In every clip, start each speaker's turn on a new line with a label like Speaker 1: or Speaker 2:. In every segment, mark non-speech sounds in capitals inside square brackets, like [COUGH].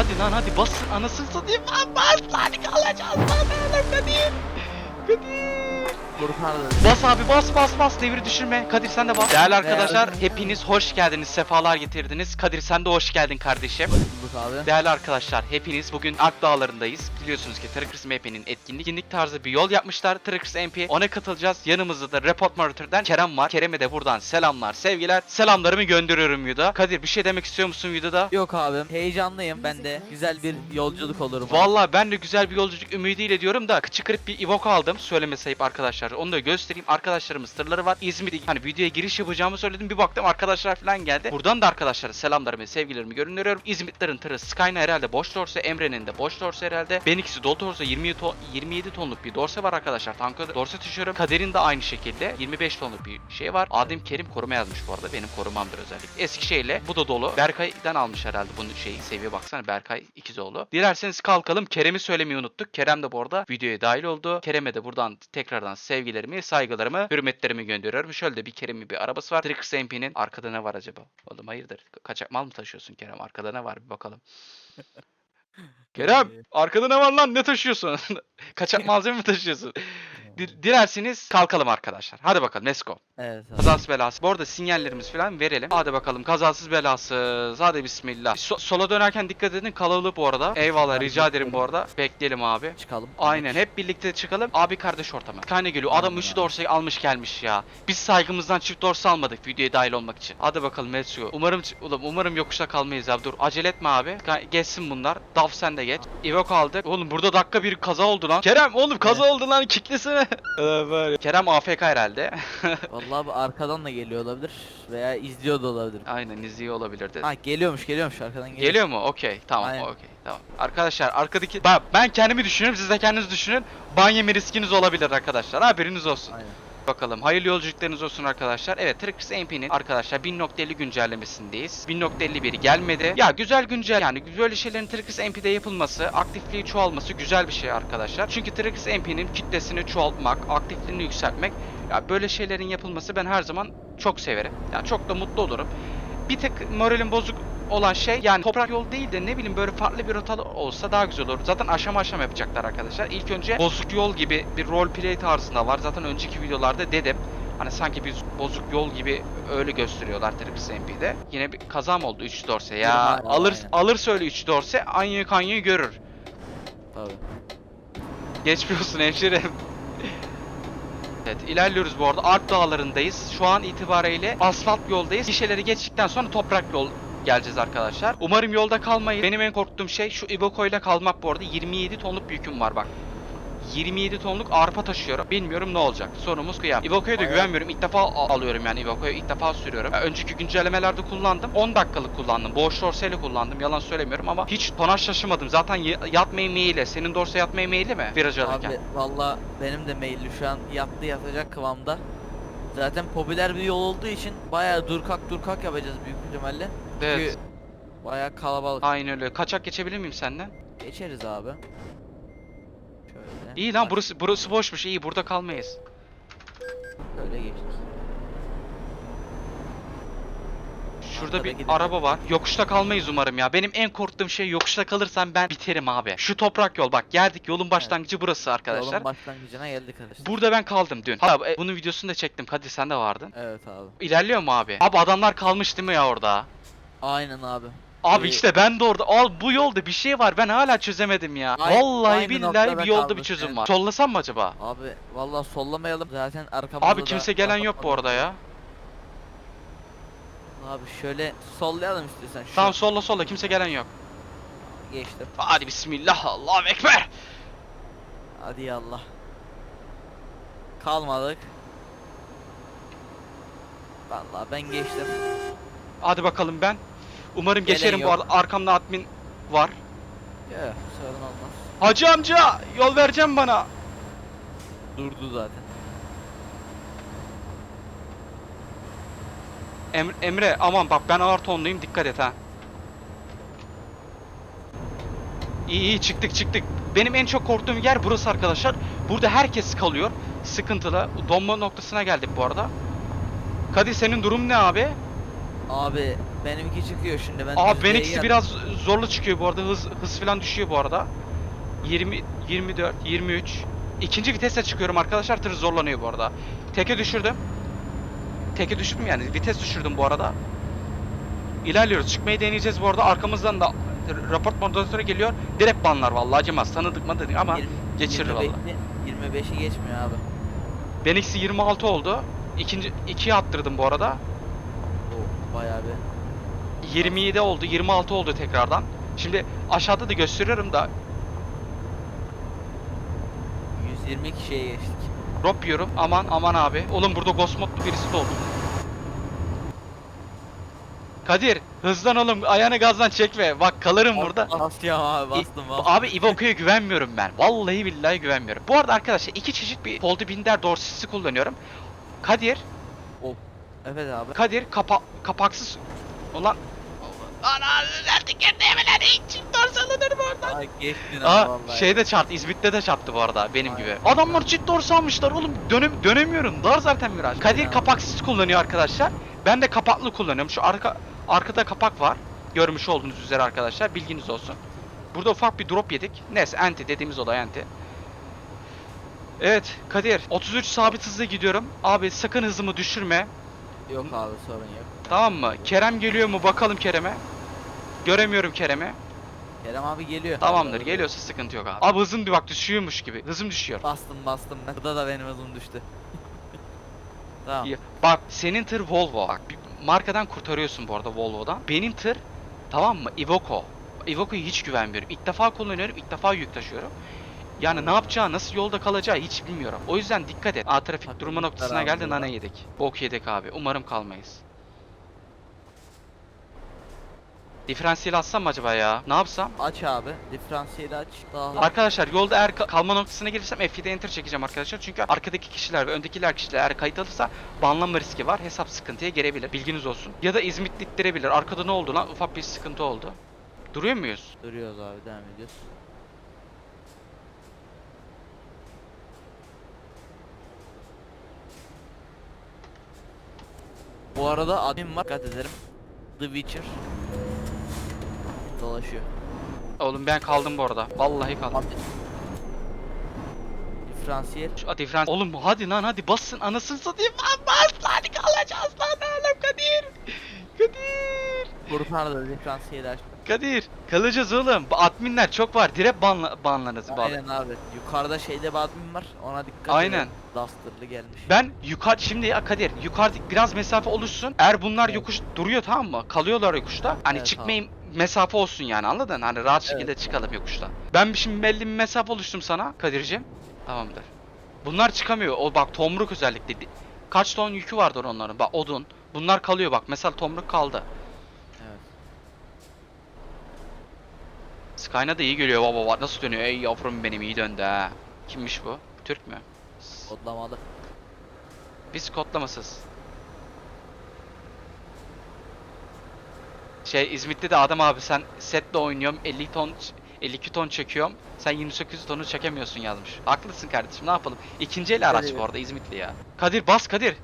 Speaker 1: Hadi lan hadi basın anasını satayım. Lan bas hadi kalacağız. Oğlum Kadir. Kadir. Bas abi bas bas bas devir düşürme. Kadir sen de bas. Değerli arkadaşlar hepiniz hoş geldiniz. Sefalar getirdiniz. Kadir sen de hoş geldin kardeşim.
Speaker 2: Bulduk abi.
Speaker 1: Değerli arkadaşlar hepiniz bugün Alp Dağları'ndayız. Biliyorsunuz ki Trackers MP'nin etkinlik, etkinlik tarzı bir yol yapmışlar. Trackers MP ona katılacağız. Yanımızda da Report Monitor'dan Kerem var. Kerem'e de buradan selamlar, sevgiler. Selamlarımı gönderiyorum Yuda. Kadir bir şey demek istiyor musun Yuda'da?
Speaker 2: Yok abim. Heyecanlıyım. Ben de güzel bir yolculuk olur umarım.
Speaker 1: Vallahi ben de güzel bir yolculuk ümidiyle diyorum da çıkarıp bir Evoque aldım. Söyleme sayıp arkadaşlar. Onu da göstereyim. Arkadaşlarımız tırları var. İzmir'de hani videoya giriş yapacağımı söyledim. Bir baktım arkadaşlar falan geldi. Buradan da arkadaşlara selamlarımı, sevgilerimi gönderiyorum. İzmitlerin tırı Skyna herhalde boş dorse. Emre'nin de boş dorse herhalde. Benimkisi dolu dorse 27, ton, 27 tonluk bir dorse var arkadaşlar. Tanka dorse taşıyorum. Kader'in de aynı şekilde 25 tonluk bir şey var. Adem Kerim koruma yazmış bu arada. Benim korumamdır özellikle. Eskişehir'le bu da dolu. Berkay'dan almış herhalde bunun şeyi seviye baksana. Berkay ikizoğlu. Dilerseniz kalkalım. Kerem'i söylemeyi unuttuk. Kerem de bu arada videoya dahil oldu. Kerem'e de buradan tekrardan sevgilerimi, saygılarımı, hürmetlerimi gönderiyorum. Şöyle de bir Kerem'in bir arabası var. Trickers MP'nin arkada ne var acaba? Oğlum hayırdır? Ka- Kaçak mal mı taşıyorsun Kerem? Arkada ne var bir bakalım. [LAUGHS] Kerem arkada ne var lan ne taşıyorsun? [LAUGHS] Kaçak malzeme mi taşıyorsun? [LAUGHS] Di- Dilerseniz kalkalım arkadaşlar. Hadi bakalım let's go.
Speaker 2: Evet abi.
Speaker 1: Kazasız belası. Bu arada sinyallerimiz falan verelim. Hadi bakalım kazasız belasız. Hadi bismillah. So- sola dönerken dikkat edin kalabalık bu arada. Eyvallah rica ederim bu arada. Bekleyelim abi.
Speaker 2: Çıkalım.
Speaker 1: Aynen hep birlikte çıkalım. Abi kardeş ortamı. Tane geliyor. Adam
Speaker 2: Aynen
Speaker 1: üçü
Speaker 2: abi.
Speaker 1: dorsayı almış gelmiş ya. Biz saygımızdan çift dorsa almadık videoya dahil olmak için. Hadi bakalım let's go. Umarım ulan umarım yokuşta kalmayız abi. Dur acele etme abi. Geçsin bunlar. Daf sen de geç. Evoke aldık. Oğlum burada dakika bir kaza oldu lan. Kerem oğlum kaza oldu lan. Kiklesene. Kerem AFK herhalde. [LAUGHS]
Speaker 2: Vallahi bu arkadan da geliyor olabilir veya izliyor da olabilir.
Speaker 1: Aynen izliyor olabilirdi.
Speaker 2: Ha geliyormuş geliyormuş arkadan geliyor.
Speaker 1: Geliyor mu? Okey. Tamam.
Speaker 2: Aynen.
Speaker 1: Okey. Tamam. Arkadaşlar arkadaki ben, ben kendimi düşünüyorum. Siz de kendiniz düşünün. Ban yeme riskiniz olabilir arkadaşlar. Haberiniz olsun.
Speaker 2: Aynen.
Speaker 1: Bakalım. Hayırlı yolculuklarınız olsun arkadaşlar. Evet Trix MP'nin arkadaşlar 1.50 güncellemesindeyiz. 1.51 gelmedi. Ya güzel güncel yani böyle şeylerin Trix MP'de yapılması, aktifliği çoğalması güzel bir şey arkadaşlar. Çünkü Trix MP'nin kitlesini çoğaltmak, aktifliğini yükseltmek ya böyle şeylerin yapılması ben her zaman çok severim. Yani çok da mutlu olurum. Bir tek moralim bozuk olan şey yani toprak yol değil de ne bileyim böyle farklı bir rota olsa daha güzel olur. Zaten aşama aşama yapacaklar arkadaşlar. İlk önce bozuk yol gibi bir roleplay tarzında var. Zaten önceki videolarda dedim. Hani sanki bir bozuk yol gibi öyle gösteriyorlar Trix MP'de. Yine bir kaza mı oldu 3 dorse ya.
Speaker 2: Aynen,
Speaker 1: Alır
Speaker 2: aynen.
Speaker 1: alırsa öyle 3 dorse Anyu Kanyu görür.
Speaker 2: Tabii.
Speaker 1: Geçmiş olsun hemşerim. Evet ilerliyoruz bu arada. Alp dağlarındayız. Şu an itibariyle asfalt yoldayız. Gişeleri geçtikten sonra toprak yol geleceğiz arkadaşlar. Umarım yolda kalmayız. Benim en korktuğum şey şu Iveco ile kalmak bu arada. 27 tonluk bir yüküm var bak. 27 tonluk arpa taşıyorum. Bilmiyorum ne olacak. Sonumuz kıyam. Iveco'ya da güvenmiyorum. İlk defa al- alıyorum yani Iveco'yu. ilk defa sürüyorum. Önceki güncellemelerde kullandım. 10 dakikalık kullandım. Boş dorseyle kullandım. Yalan söylemiyorum ama hiç tonaj şaşırmadım. Zaten yatma emeğiyle. Senin dorse yatma emeğiyle mi? Viraj alırken.
Speaker 2: Abi valla benim de mailli şu an yattı yatacak kıvamda. Zaten popüler bir yol olduğu için bayağı durkak durkak yapacağız büyük ihtimalle.
Speaker 1: Evet.
Speaker 2: Çünkü bayağı kalabalık.
Speaker 1: Aynen öyle. Kaçak geçebilir miyim senden?
Speaker 2: Geçeriz abi. Şöyle.
Speaker 1: İyi lan burası burası boşmuş. İyi burada kalmayız.
Speaker 2: Böyle geçtik.
Speaker 1: Şurada
Speaker 2: Arkada
Speaker 1: bir
Speaker 2: gidelim.
Speaker 1: araba var. Yokuşta kalmayız umarım ya. Benim en korktuğum şey yokuşta kalırsam ben biterim abi. Şu toprak yol bak geldik. Yolun başlangıcı burası arkadaşlar.
Speaker 2: Yolun başlangıcına geldik arkadaşlar.
Speaker 1: Burada ben kaldım dün. Ha, e, bunun videosunu da çektim. Kadir sen de vardın.
Speaker 2: Evet abi.
Speaker 1: İlerliyor mu abi? Abi adamlar kalmış değil mi ya orada?
Speaker 2: Aynen abi.
Speaker 1: Abi
Speaker 2: Ee,
Speaker 1: işte ben de orada. Al bu yolda bir şey var. Ben hala çözemedim ya.
Speaker 2: Ay-
Speaker 1: Vallahi
Speaker 2: aynı
Speaker 1: billahi
Speaker 2: noktada
Speaker 1: bir yolda bir
Speaker 2: kaldık
Speaker 1: çözüm
Speaker 2: yani.
Speaker 1: var. Sollasam mı acaba?
Speaker 2: Abi vallahi sollamayalım zaten arkamızda
Speaker 1: Abi
Speaker 2: da
Speaker 1: kimse gelen yok bu arada ya.
Speaker 2: Abi şöyle sollayalım istiyorsan. Şu
Speaker 1: Tamam solla solla kimse gelen yok.
Speaker 2: geçtim.
Speaker 1: Hadi bismillah Allahu ekber.
Speaker 2: Hadi yallah. Kalmadık. Vallahi ben geçtim.
Speaker 1: Hadi bakalım ben. Umarım
Speaker 2: Gelen
Speaker 1: geçerim bu
Speaker 2: yok.
Speaker 1: arada. Arkamda admin var.
Speaker 2: Yok sorun olmaz.
Speaker 1: Hacı amca yol vereceğim bana.
Speaker 2: Durdu zaten.
Speaker 1: Em- Emre aman bak ben ağır tonluyum dikkat et ha. İyi iyi çıktık çıktık. Benim en çok korktuğum yer burası arkadaşlar. Burada herkes kalıyor. Sıkıntılı. Donma noktasına geldik bu arada. Kadir senin durum ne abi?
Speaker 2: Abi benimki çıkıyor şimdi. Ben
Speaker 1: Aa benimkisi biraz zorlu çıkıyor bu arada. Hız hız falan düşüyor bu arada. 20 24 23 İkinci vitese çıkıyorum arkadaşlar. Tır zorlanıyor bu arada. Teke düşürdüm. Teke düştüm yani. Vites düşürdüm bu arada. İlerliyoruz. Çıkmayı deneyeceğiz bu arada. Arkamızdan da raport moderatörü geliyor. Direkt banlar vallahi acımaz. Tanıdık mı dedik ama
Speaker 2: Yirmi-
Speaker 1: geçirir
Speaker 2: 25'i
Speaker 1: vallahi.
Speaker 2: 25'i geçmiyor abi.
Speaker 1: benimkisi 26 oldu. İkinci 2'ye attırdım bu arada.
Speaker 2: O bayağı bir
Speaker 1: 27 oldu, 26 oldu tekrardan. Şimdi aşağıda da gösteriyorum da
Speaker 2: 120 kişiye geçtik.
Speaker 1: drop yiyorum. Aman aman abi. Oğlum burada ghost modlu birisi de oldu. Kadir hızlan oğlum ayağını gazdan çekme. Bak kalırım burada.
Speaker 2: Basıyorum abi bastım bastım.
Speaker 1: Abi Ivoco'ya güvenmiyorum ben. Vallahi billahi güvenmiyorum. Bu arada arkadaşlar iki çeşit bir Foldy Binder dorsisi kullanıyorum. Kadir,
Speaker 2: Evet abi.
Speaker 1: Kadir kapa kapaksız. Ulan Ana artık hemen çift dorsalanır bu arada.
Speaker 2: Ay geçtin
Speaker 1: Aa
Speaker 2: vallahi.
Speaker 1: şeyde çarptı, İzmit'te de çarptı bu arada benim gibi. Adamlar çift dorsa almışlar oğlum. Dönem dönemiyorum. Dar zaten viraj. Kadir kapaksız kullanıyor arkadaşlar. Ben de kapaklı kullanıyorum. Şu arka arkada kapak var. Görmüş olduğunuz üzere arkadaşlar. Bilginiz olsun. Burada ufak bir drop yedik. Neyse anti dediğimiz olay anti. Evet Kadir 33 sabit hızla gidiyorum. Abi sakın hızımı düşürme.
Speaker 2: Yok abi sorun yok.
Speaker 1: Tamam mı? Kerem geliyor mu? Bakalım Kerem'e. Göremiyorum Kerem'i.
Speaker 2: Kerem abi geliyor.
Speaker 1: Tamamdır. Geliyorsa sıkıntı yok abi. Abi hızım bir bak düşüyormuş gibi. Hızım düşüyor.
Speaker 2: Bastım bastım. Burada da benim hızım düştü. [LAUGHS] tamam.
Speaker 1: İyi. Bak senin tır Volvo. Bak bir markadan kurtarıyorsun bu arada Volvo'dan. Benim tır tamam mı? Iveco. Iveco'ya hiç güvenmiyorum. İlk defa kullanıyorum. ilk defa yük taşıyorum. Yani ne yapacağı, nasıl yolda kalacağı hiç bilmiyorum. O yüzden dikkat et. A trafik durma noktasına geldi nane yedik. Bok yedik abi. Umarım kalmayız. Diferansiyel atsam mı acaba ya? Ne yapsam?
Speaker 2: Aç abi. Diferansiyeli aç. Daha
Speaker 1: Arkadaşlar yolda eğer ka- kalma noktasına gelirsem F7'de enter çekeceğim arkadaşlar. Çünkü arkadaki kişiler ve öndekiler kişiler eğer kayıt alırsa banlanma riski var. Hesap sıkıntıya girebilir. Bilginiz olsun. Ya da İzmit littirebilir. Arkada ne oldu lan? Ufak bir sıkıntı oldu. Duruyor muyuz?
Speaker 2: duruyoruz abi devam ediyoruz. Bu arada admin var dikkat ederim. The Witcher dolaşıyor.
Speaker 1: Oğlum ben kaldım bu arada. Vallahi kaldım.
Speaker 2: Abi. Diferansiyel
Speaker 1: Şu diferans... Oğlum hadi lan hadi basın anasını satayım. Lan bas hadi kalacağız lan oğlum Kadir. Kadir.
Speaker 2: kurtardı diferansiyeli aç.
Speaker 1: Kadir. Kalacağız oğlum. Bu adminler çok var. Direkt banla banlarız bağlı.
Speaker 2: Aynen abi. Yukarıda şeyde bir admin var. Ona dikkat
Speaker 1: Aynen.
Speaker 2: edin. Duster'lı gelmiş.
Speaker 1: Ben yukarı şimdi ya Kadir yukarıda biraz mesafe oluşsun. Eğer bunlar
Speaker 2: Evet.
Speaker 1: yokuş duruyor tamam mı? Kalıyorlar yokuşta. Hani
Speaker 2: Evet,
Speaker 1: çıkmayın mesafe olsun yani anladın? Hani rahat şekilde
Speaker 2: Evet.
Speaker 1: çıkalım yokuşta. Ben şimdi belli bir mesafe oluştum sana Kadir'cim. Tamamdır. Bunlar çıkamıyor. O bak tomruk özellikle. Kaç ton yükü vardır onların? Bak odun. Bunlar kalıyor bak. Mesela tomruk kaldı.
Speaker 2: Evet.
Speaker 1: Skyna da iyi geliyor baba bak nasıl dönüyor. Ey yavrum benim iyi döndü ha. Kimmiş bu? Türk mü?
Speaker 2: Kodlamalı.
Speaker 1: Biz kodlamasız. Şey İzmit'te de adam abi sen setle oynuyorum 50 ton 52 ton çekiyorum. Sen 28 tonu çekemiyorsun yazmış. Haklısın kardeşim ne yapalım. İkinci el araç bu arada İzmitli ya. Kadir bas Kadir.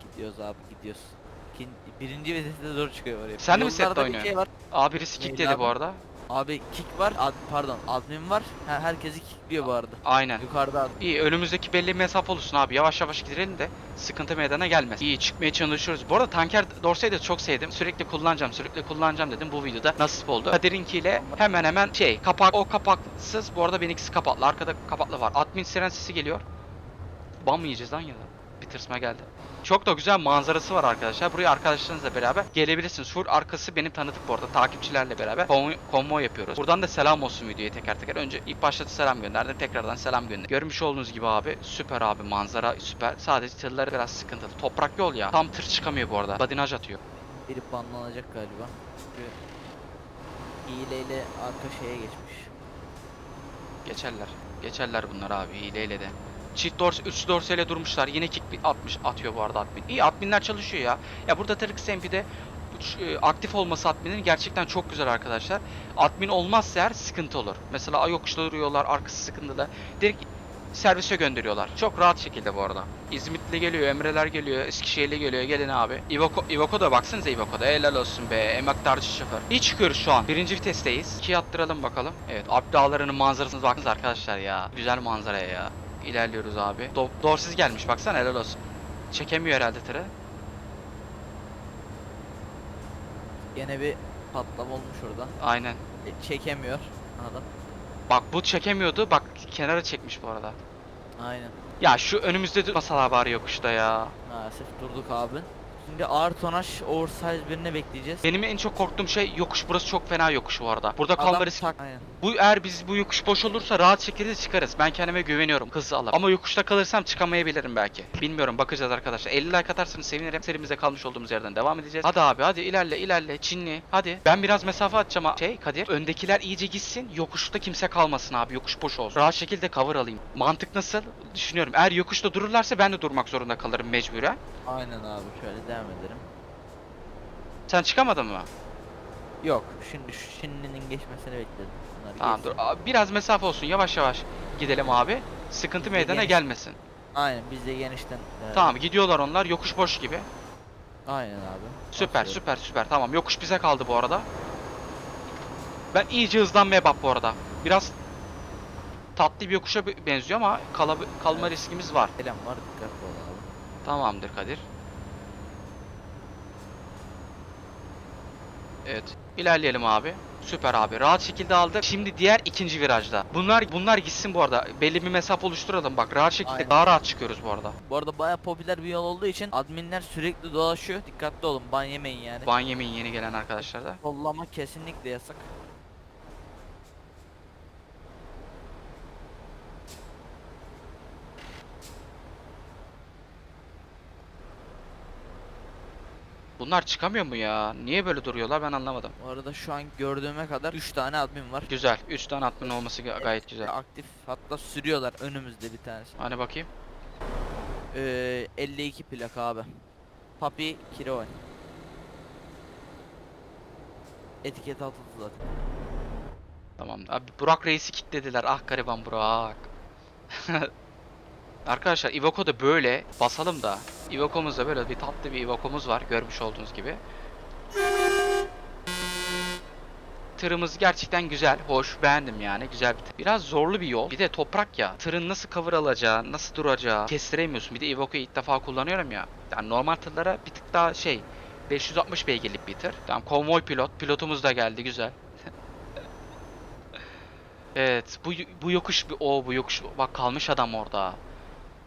Speaker 2: Gidiyoruz abi gidiyoruz. İkin, birinci viteste doğru çıkıyor oraya.
Speaker 1: Sen de mi sette
Speaker 2: Yollarda bir
Speaker 1: oynuyorsun?
Speaker 2: Şey var.
Speaker 1: Abi birisi
Speaker 2: Neydi
Speaker 1: kick dedi bu
Speaker 2: abi?
Speaker 1: arada.
Speaker 2: Abi kick var. Ad, pardon admin var. Her, herkesi kickliyor bu arada.
Speaker 1: Aynen.
Speaker 2: Yukarıda admin.
Speaker 1: İyi önümüzdeki belli mesafe olsun abi. Yavaş yavaş gidelim de sıkıntı meydana gelmez. İyi çıkmaya çalışıyoruz. Bu arada tanker dorsayı da çok sevdim. Sürekli kullanacağım, sürekli kullanacağım dedim. Bu videoda nasip oldu. Kadir'inkiyle hemen hemen şey kapak o kapaksız. Bu arada benimkisi kapaklı. Arkada kapaklı var. Admin siren sesi geliyor. Ban mı yiyeceğiz lan ya da? Bir tırsma geldi. Çok da güzel manzarası var arkadaşlar. Buraya arkadaşlarınızla beraber gelebilirsiniz. Full arkası benim tanıdık bu arada. Takipçilerle beraber konvoy, konvoy yapıyoruz. Buradan da selam olsun videoya teker teker. Önce ilk başta selam gönderdim. Tekrardan selam gönderdim. Görmüş olduğunuz gibi abi süper abi manzara süper. Sadece tırları biraz sıkıntılı. Toprak yol ya. Tam tır çıkamıyor bu arada. Badinaj atıyor.
Speaker 2: Biri banlanacak galiba. Çünkü hileyle arka şeye geçmiş.
Speaker 1: Geçerler. Geçerler bunlar abi hileyle de. Çift dors, üç dorseyle durmuşlar. Yine kick 60 atıyor bu arada admin. İyi adminler çalışıyor ya. Ya burada Tırık MP'de e, aktif olması adminin gerçekten çok güzel arkadaşlar. Admin olmazsa eğer sıkıntı olur. Mesela yokuşta duruyorlar, arkası sıkıntılı. Direkt servise gönderiyorlar. Çok rahat şekilde bu arada. İzmitli geliyor, Emreler geliyor, Eskişehirli geliyor. Gelin abi. Iveco, Iveco da baksanıza Iveco'da. Helal olsun be. Emektarcı şoför. İyi çıkıyoruz şu an. Birinci vitesteyiz. İki attıralım bakalım. Evet. Alp dağlarının manzarasına bakınız arkadaşlar ya. Güzel manzaraya ya. İlerliyoruz abi. Do Dorsiz gelmiş baksana helal olsun. Çekemiyor herhalde tırı.
Speaker 2: Yine bir patlama olmuş orada.
Speaker 1: Aynen.
Speaker 2: E, çekemiyor adam.
Speaker 1: Bak bu çekemiyordu. Bak kenara çekmiş bu arada.
Speaker 2: Aynen.
Speaker 1: Ya şu önümüzde durmasalar bari yokuşta ya.
Speaker 2: Maalesef durduk abi. Şimdi ağır tonaj oversize birine bekleyeceğiz.
Speaker 1: Benim en çok korktuğum şey yokuş. Burası çok fena yokuş bu arada. Burada kalma
Speaker 2: Adam
Speaker 1: riski
Speaker 2: tak- Aynen.
Speaker 1: Bu eğer biz bu yokuş boş olursa rahat şekilde çıkarız. Ben kendime güveniyorum hızlı alıp. Ama yokuşta kalırsam çıkamayabilirim belki. Bilmiyorum bakacağız arkadaşlar. 50 like atarsanız sevinirim. Serimize kalmış olduğumuz yerden devam edeceğiz. Hadi abi hadi ilerle ilerle Çinli. Hadi. Ben biraz mesafe atacağım. ha- Şey Kadir. Öndekiler iyice gitsin. Yokuşta kimse kalmasın abi. Yokuş boş olsun. Rahat şekilde cover alayım. Mantık nasıl? Düşünüyorum. Eğer yokuşta dururlarsa ben de durmak zorunda kalırım mecburen.
Speaker 2: Aynen abi şöyle devam edelim.
Speaker 1: Sen çıkamadın mı?
Speaker 2: Yok şimdi şu Şinli'nin geçmesini bekledim. Bunlar
Speaker 1: Tamam dur.
Speaker 2: geçsin.
Speaker 1: Aa, Biraz mesafe olsun. Yavaş yavaş gidelim abi. Sıkıntı meydana
Speaker 2: geniş.
Speaker 1: gelmesin.
Speaker 2: Aynen biz de genişten. e,
Speaker 1: Tamam gidiyorlar onlar. Yokuş boş gibi.
Speaker 2: Aynen abi.
Speaker 1: Süper
Speaker 2: Başlıyorum.
Speaker 1: süper süper tamam yokuş bize kaldı bu arada. Ben iyice hızlanmaya bak bu arada. Biraz tatlı bir yokuşa be- benziyor ama kala- kalma riskimiz var.
Speaker 2: Selam var dikkatli ol abi.
Speaker 1: Tamamdır Kadir. Evet. ilerleyelim abi. Süper abi. Rahat şekilde aldık. Şimdi diğer ikinci virajda. Bunlar bunlar gitsin bu arada. Belli bir mesafe oluşturalım. Bak rahat şekilde
Speaker 2: Aynen.
Speaker 1: daha rahat çıkıyoruz bu arada.
Speaker 2: Bu arada baya popüler bir yol olduğu için adminler sürekli dolaşıyor. Dikkatli olun ban yemeyin yani.
Speaker 1: Ban yemeyin yeni gelen arkadaşlar da.
Speaker 2: Sollama kesinlikle yasak.
Speaker 1: Bunlar çıkamıyor mu ya? Niye böyle duruyorlar ben anlamadım.
Speaker 2: Bu arada şu an gördüğüme kadar 3 tane admin var.
Speaker 1: Güzel. 3 tane atmanın olması ga- gayet güzel.
Speaker 2: Aktif hatta sürüyorlar önümüzde bir tanesi.
Speaker 1: Hani bakayım.
Speaker 2: Ee, 52 plak abi. Papi Kirovan. Etiket atıldı zaten.
Speaker 1: Tamam. Abi Burak Reis'i kilitlediler. Ah gariban Burak. [LAUGHS] Arkadaşlar Iveco da böyle basalım da. Iveco'muzda böyle bir tatlı bir Iveco'muz var görmüş olduğunuz gibi. Tırımız gerçekten güzel, hoş, beğendim yani. Güzel bir. Biraz zorlu bir yol. Bir de toprak ya. Tırın nasıl cover alacağı, nasıl duracağı kestiremiyorsun. Bir de Iveco'yu ilk defa kullanıyorum ya. Yani normal tırlara bir tık daha şey 560 beygirlik bir tır. Tamam konvoy pilot. Pilotumuz da geldi güzel. [LAUGHS] Evet, bu bu yokuş o bu yokuş bak kalmış adam orada.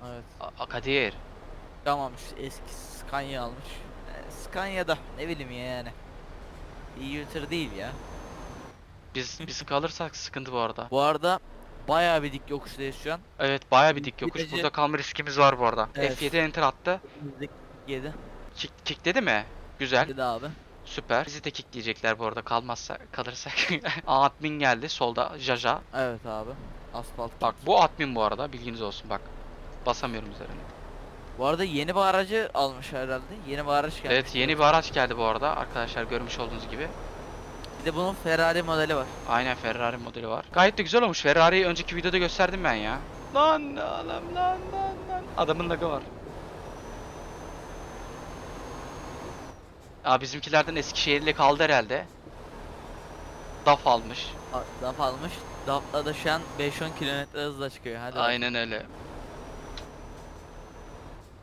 Speaker 2: Evet.
Speaker 1: A- Kadir.
Speaker 2: Tamam işte eski Scania almış. Ee, Scania'da ne bileyim ya yani. İyi tır değil ya.
Speaker 1: Biz biz kalırsak sıkıntı bu arada.
Speaker 2: Bu arada bayağı bir dik yokuştayız şu an.
Speaker 1: Evet, baya bir dik yokuş.
Speaker 2: Virajı-
Speaker 1: Burada kalma riskimiz var bu arada.
Speaker 2: Evet.
Speaker 1: F7 enter attı.
Speaker 2: Önümüzdeki 7.
Speaker 1: Kick, kick dedi mi? Güzel.
Speaker 2: Dedi abi.
Speaker 1: Süper. Bizi de kickleyecekler bu arada kalmazsa kalırsak. [LAUGHS] Admin geldi solda Jaja.
Speaker 2: Evet abi. Asfalt.
Speaker 1: Bak bu admin bu arada bilginiz olsun bak. Basamıyorum üzerine.
Speaker 2: Bu arada yeni bir aracı almış herhalde. Yeni bir araç gelmiş.
Speaker 1: Evet yeni bir araç geldi bu arada arkadaşlar görmüş olduğunuz gibi.
Speaker 2: Bir de bunun Ferrari modeli var.
Speaker 1: Aynen Ferrari modeli var. Gayet de güzel olmuş. Ferrari'yi önceki videoda gösterdim ben ya. Lan oğlum lan lan lan. Adamın lagı var. Aa bizimkilerden Eskişehirli kaldı herhalde. DAF almış.
Speaker 2: A- DAF almış. DAF'la da şu an 5-10 km hızla çıkıyor. Hadi.
Speaker 1: Aynen öyle.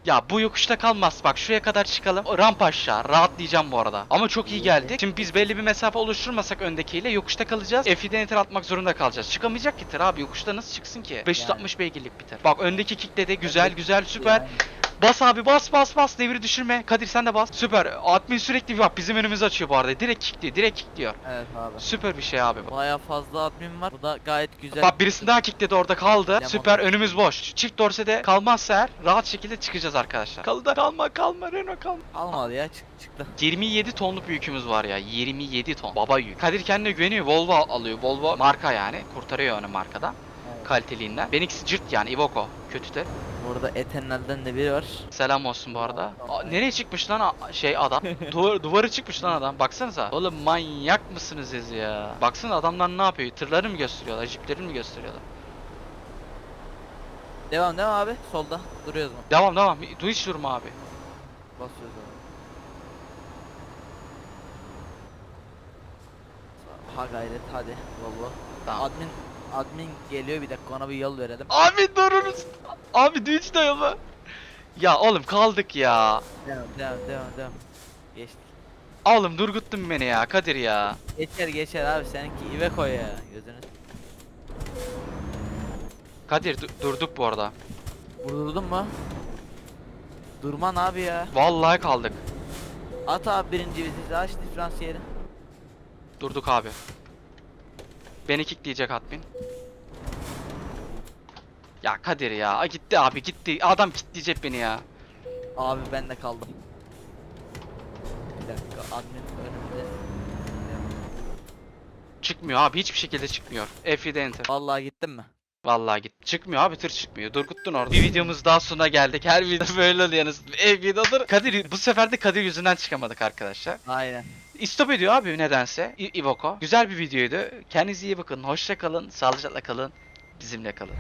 Speaker 1: Ya bu yokuşta kalmaz. Bak şuraya kadar çıkalım. Rampa aşağı. Rahatlayacağım bu arada. Ama çok iyi
Speaker 2: İyi.
Speaker 1: geldi. şimdi biz belli bir mesafe oluşturmasak öndekiyle yokuşta kalacağız. F7 enter atmak zorunda kalacağız. Çıkamayacak ki tır abi. Yokuşta nasıl çıksın ki? 560 beygirlik bir tır. Bak öndeki kickledi güzel güzel süper Bas abi bas bas bas devri düşürme. Kadir sen de bas. Süper. Admin sürekli bak bizim önümüzü açıyor bu arada. Direkt kickliyor. Direkt kickliyor.
Speaker 2: Evet abi.
Speaker 1: Süper bir şey abi. bu.
Speaker 2: Baya fazla admin var. Bu da gayet güzel.
Speaker 1: Bak birisini daha kickledi orada kaldı.
Speaker 2: Devam.
Speaker 1: Süper önümüz boş. Çift dorsede kalmazsa eğer rahat şekilde çıkacağız arkadaşlar. Kaldı kalma kalma Renault kalma.
Speaker 2: Almadı ya çık çıktı.
Speaker 1: 27 tonluk bir yükümüz var ya. 27 ton. Baba yük. Kadir kendine güveniyor. Volvo alıyor. Volvo marka yani. Kurtarıyor onu markadan. Kaliteliğinden. Benimkisi cırt yani. Iveco. Kötü de.
Speaker 2: Burada Etenler'den de biri var.
Speaker 1: Selam olsun bu arada. Aa, nereye çıkmış lan a- şey adam? [LAUGHS] Duvar, duvarı çıkmış lan adam. Baksanıza. Oğlum manyak mısınız siz ya? Baksana adamlar ne yapıyor? Tırları mı gösteriyorlar? Jipleri mi gösteriyorlar?
Speaker 2: Devam devam abi. Solda duruyoruz mu?
Speaker 1: Devam devam. Du hiç durma abi.
Speaker 2: Basıyoruz abi. Ha gayret hadi Volvo.
Speaker 1: Tamam.
Speaker 2: Admin admin geliyor bir dakika ona bir yol verelim.
Speaker 1: Abi dururuz. Abi du hiç dayanma. Ya oğlum kaldık ya.
Speaker 2: Devam devam devam devam. Geçtik.
Speaker 1: Oğlum durguttun beni ya Kadir ya.
Speaker 2: Geçer geçer abi seninki Iveco ya gözünü.
Speaker 1: Kadir du- durduk bu arada.
Speaker 2: Vurdurdun mu? Durman abi ya.
Speaker 1: Vallahi kaldık.
Speaker 2: At abi birinci vitesi aç diferansiyeli.
Speaker 1: Durduk abi. Beni kickleyecek admin. Ya Kadir ya gitti abi gitti. Adam kickleyecek beni ya.
Speaker 2: Abi ben de kaldım. Bir dakika admin önümde.
Speaker 1: Çıkmıyor abi hiçbir şekilde çıkmıyor. F7 enter.
Speaker 2: Vallahi gittin mi?
Speaker 1: Vallahi git. Çıkmıyor abi tır çıkmıyor. Durguttun orada. Bir videomuz daha sonuna geldik. Her video böyle oluyor yalnız. F7 Kadir bu sefer de Kadir yüzünden çıkamadık arkadaşlar.
Speaker 2: Aynen.
Speaker 1: İstop ediyor abi nedense. İ- Ivoco. Güzel bir videoydu. Kendinize iyi bakın. Hoşça kalın. Sağlıcakla kalın. Bizimle kalın.